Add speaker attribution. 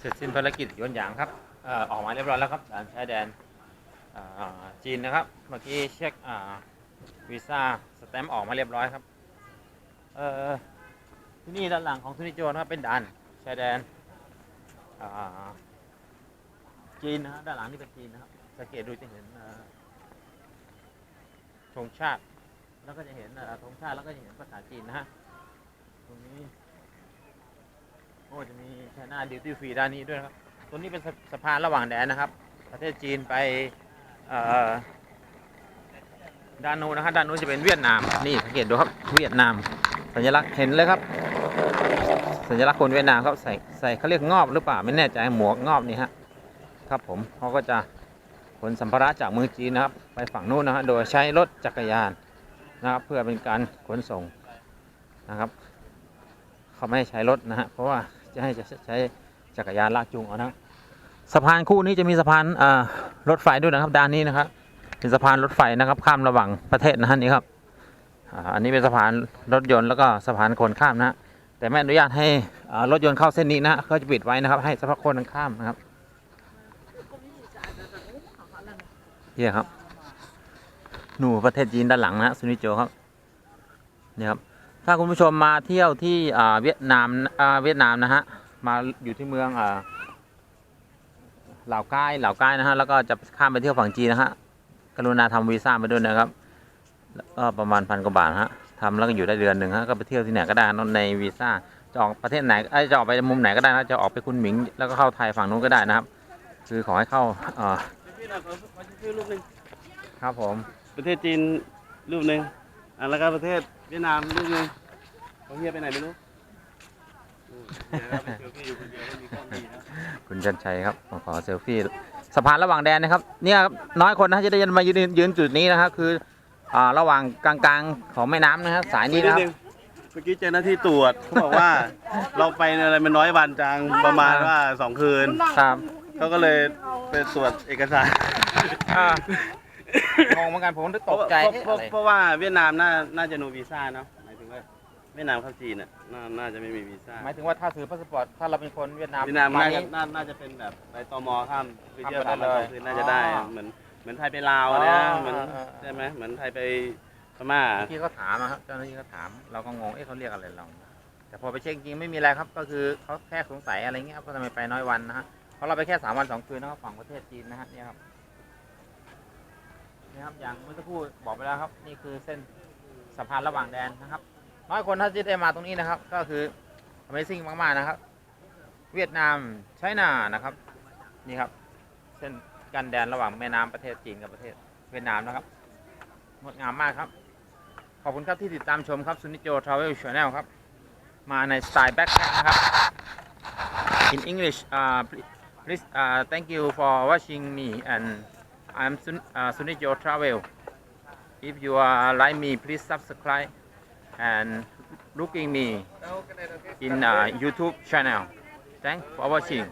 Speaker 1: เสร็จสิ้นภารกิจโยนหยางครับอออกมาเรียบร้อยแล้วครับด่านชายแดนจีนนะครับ เมื่อกี้เช็ควีซ่าสแตมป์ออกมาเรียบร้อยครับที่นี่ด้านหลังของทุนิโจนะครับเป็นด่านชายแดนจีนนะฮะด้านหลังนี่เป็นจีนนะครับสังเกตดูจะเห็นธงชาติ แล้วก็จะเห็นธงชาติแล้วก็จะเห็นภาษาจีนนะฮะตรงนี้ ชน่าดิวตี้ฟรีด้านนี้ด้วยนะครับตัวนี้เป็นสะพานระหว่างแดนนะครับ ประเทศจีนไปด้านนู้นนะครับด้านนู้นจะเป็นเวียดนามนี่สังเกตดูครับเวียดนาม สัญลักษณ์เห็นเลยครับ สัญลักษณ์คนเวียดนามครับใส่ใส่เขาเรียกงอบหรือเปล่าไม่แน่ใจหมวกงอบนี่ฮะครับผมเขาก็จะขนสัมภาระจากเมืองจีนนะครับ ไปฝั่งนู้นนะฮะโดยใช้รถจักรยานนะครับเพื่อเป็นการขนส่งนะครับ เขาไม่ให้ใช้รถนะฮะเพราะว่า จะให้จะใช้จักรยานลากจูงเอานะสะพานคู่นี้จะมีสะพานรถไฟด้วยนะครับด้านนี้นะครับเป็นสะพานรถไฟนะครับข้ามระหว่างประเทศนะฮะนี่ครับอันนี้เป็นสะพานรถยนต์แล้วก็สะพานคนข้ามนะแต่ไม่อนุญาตให้รถยนต์เข้าเส้นนี้นะเขาจะปิดไว้นะครับให้เฉพาะคนข้ามนะครับนี่ครับหนูประเทศจีนด้านหลังนะฮะซุนิโจครับนี่ครับ ถ้าคุณผู้ชมมาเที่ยวที่เวียดนามเวียดนามนะฮะมาอยู่ที่เมืองอ่าเหล่าก้ายเหล่าก้นะฮะแล้วก็จะข้ามไปเที่ยวฝั่งจีนนะฮะกรุณาทำวีซ่าไปด้วยนะครับแล้วก็ประมาณพันกว่าบาทฮะทำแล้วก็อยู่ได้เดือนหนึ่งฮะก็ไปเที่ยวที่ไหนก็ได้นในวีซ่าจะออกประเทศไหนเอ้ยจะออกไปมุมไหนก็ได้นะจะออกไปคุณหมิง แล้วก็เข้าไทยฝั่งนู้นก็ได้นะครับ คือขอให้เข้าอ่า
Speaker 2: พี่หน่ออ
Speaker 1: ครับผม
Speaker 2: ประเทศจีนรูปหนึ่งอะแล้วก็ประเทศ เวียดนามรูปหนึ่งเขาเฮียไปไหนไม่รู้อืมเดี๋ยวเราไปเซลฟี่อยู่คนเดียวไม่มีกล้องดีนะ
Speaker 1: คุณจันชัยครับมาขอเซลฟี่สะพานระหว่างแดนนะครับเนี่ยครับน้อยคนนะจะได้มายืนยืนจุดนี้นะครับคืออ่าระหว่างกลางๆของแม่น้ำนะครับสายนี้นะครับ
Speaker 2: ดงเมื่อกี้เจ้าหน้าที่ตรวจเขาบอกว่า เราไปเนี่ยอะไรมันน้อยวันจังประมาณว่าสองคืน
Speaker 1: ครับ
Speaker 2: เขาก็เลยไปตรวจเอกสาร
Speaker 1: อ่า งงเหมือนกันผมนึกตกใจ
Speaker 2: เพราะ
Speaker 1: เอ๊ะ
Speaker 2: เพราะ
Speaker 1: อะไร
Speaker 2: เพราะว่าเวียดนามน่าน่าจะโนวีซ่าเนาะหมายถึงว่าเวียดนามเข้าจีนอะน่าน่าจะไม่มีวีซ่า
Speaker 1: หมายถึงว่าถ้าถือพาสปอร์ตถ้าเราเป็นคนเวียดนาม
Speaker 2: เวียดนาม
Speaker 1: มา
Speaker 2: น่าจะ
Speaker 1: นี้
Speaker 2: น่าน่าจะเป็นแบบไปตมข้ามไปเที่ยว
Speaker 1: ข้า
Speaker 2: สามม
Speaker 1: ไป
Speaker 2: วัน
Speaker 1: ได้
Speaker 2: สองคืน
Speaker 1: เลย
Speaker 2: น่าจะได้
Speaker 1: อ๋อ
Speaker 2: เหมือนเหมือนไทยไปลาวอะนะ
Speaker 1: อ๋อ
Speaker 2: เหมือน
Speaker 1: เออเออ
Speaker 2: ใช่ไหมเหมือนไทยไปพม่า
Speaker 1: ที่เขาถามอะครับเจ้าหน้าที่เขาถามเราก็งงเอ๊ะเขาเรียกอะไรเรา แต่พอไปเช็คจริงไม่มีอะไรครับ ก็คือเขาแค่สงสัยอะไรเงี้ยครับว่าทำไมไปน้อยวันนะฮะเพราะเราไปแค่สามวันสองคืนนะครับฝั่งประเทศจีนนะฮะเนี่ยครับ นี่ครับ อย่างเมื่อสักครู่บอกไปแล้วครับ นี่คือเส้นสะพานระหว่างแดนนะครับ น้อยคนถ้าจะได้มาตรงนี้นะครับ ก็คือ Amazing มากๆนะครับ เวียดนามไชน่านะครับ นี่ครับ เส้นกันแดนระหว่างแม่น้ำประเทศจีนกับประเทศเวียดนามนะครับงดงามมากครับ ขอบคุณครับที่ติดตามชมครับซุนิโจทราเวลช n แนลครับ มาในสไตล์แบ็คแพ็คนะครับ in English uh, please, please uh, thank you for watching me and I'm Sun, uh, Sunijo Travel. If you are like me please subscribe and looking me in uh, YouTube channel. Thanks for watching